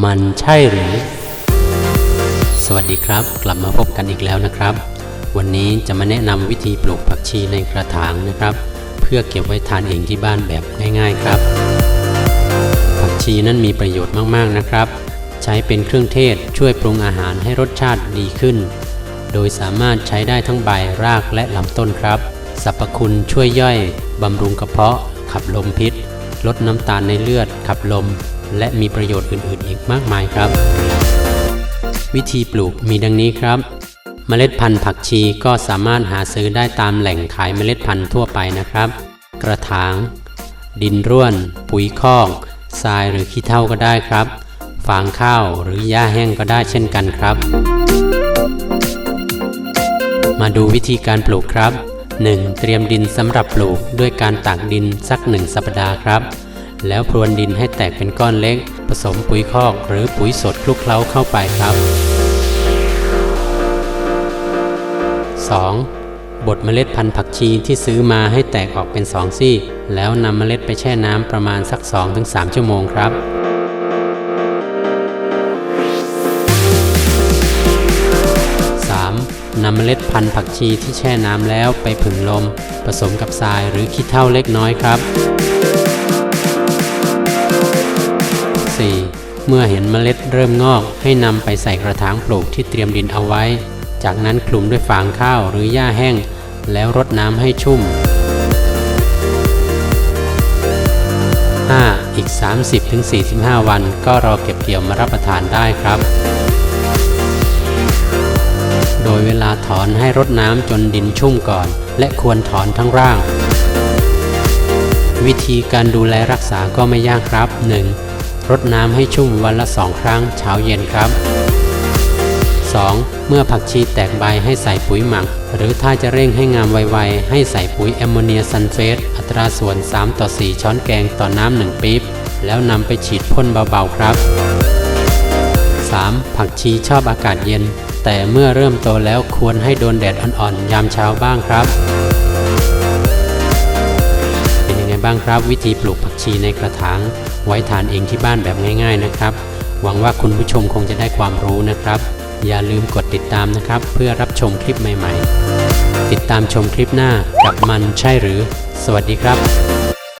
มันใช่หรือ สวัสดีครับ กลับมาพบกันอีกแล้วนะครับ วันนี้จะมาแนะนำวิธีปลูกผักชีในกระถางนะครับ เพื่อเก็บไว้ทานเองที่บ้านแบบง่าย ๆครับ ผักชีนั้นมีประโยชน์มากๆนะครับ ใช้เป็นเครื่องเทศช่วยปรุงอาหารให้รสชาติดีขึ้น โดยสามารถใช้ได้ทั้งใบรากและลำต้นครับสรรพคุณช่วยย่อยบำรุงกระเพาะ ขับลมพิษ ลดน้ำตาลในเลือด ขับลม และมีประโยชน์อื่นๆ อีกมากมายครับ วิธีปลูกมีดังนี้ครับ เมล็ดพันธุ์ผักชีก็สามารถหาซื้อได้ตามแหล่งขายเมล็ดพันธุ์ทั่วไปนะครับ กระถาง ดินร่วน ปุ๋ยคอกทรายหรือขี้เถ้าก็ได้ครับ ฟางข้าวหรือหญ้าแห้งก็ได้เช่นกันครับ มาดูวิธีการปลูกครับ 1. เตรียมดินสำหรับปลูกด้วยการตากดินสัก1สัปดาห์ครับ แล้วพรวนดินให้แตกเป็นก้อนเล็ก ผสมปุ๋ยคอกหรือปุ๋ยสดคลุกเคล้าเข้าไปครับ 2. บดเมล็ดพันธุ์ผักชีที่ซื้อมาให้แตกออกเป็น2ซี่ แล้วนำเมล็ดไปแช่น้ำประมาณสัก 2-3 ชั่วโมงครับ 3. นำเมล็ดพันธุ์ผักชีที่แช่น้ำแล้วไปผึ่งลม ผสมกับทรายหรือขี้เถ้าเล็กน้อยครับ 4. เมื่อเห็นเมล็ดเริ่มงอกให้นำไปใส่กระถางปลูกที่เตรียมดินเอาไว้ จากนั้นคลุมด้วยฟางข้าวหรือหญ้าแห้ง แล้วรดน้ำให้ชุ่ม 5. อีก 30-45 วันก็รอเก็บเกี่ยวมารับประทานได้ครับ โดยเวลาถอนให้รดน้ำจนดินชุ่มก่อน และควรถอนทั้งร่างวิธีการดูแลรักษาก็ไม่ยากครับ 1. รดน้ำให้ชุ่มวันละสองครั้งเช้าเย็นครับ 2. เมื่อผักชีแตกใบให้ใส่ปุ๋ยหมัก หรือถ้าจะเร่งให้งามไวๆ ให้ใส่ปุ๋ยแอมโมเนียซัลเฟตอัตราส่วน 3 ต่อ 4 ช้อนแกงต่อน้ำ1ปี๊บ แล้วนำไปฉีดพ่นเบาๆครับ 3. ผักชีชอบอากาศเย็น แต่เมื่อเริ่มโตแล้วควรให้โดนแดดอ่อนๆ ยามเช้าบ้างครับ เป็นยังไงบ้างครับ วิธีปลูกผักชีในกระถาง ไว้ทานเองที่บ้านแบบง่าย ๆนะครับ หวังว่าคุณผู้ชมคงจะได้ความรู้นะครับ อย่าลืมกดติดตามนะครับ เพื่อรับชมคลิปใหม่ ๆ ติดตามชมคลิปหน้ากับมันใช่หรือ สวัสดีครับ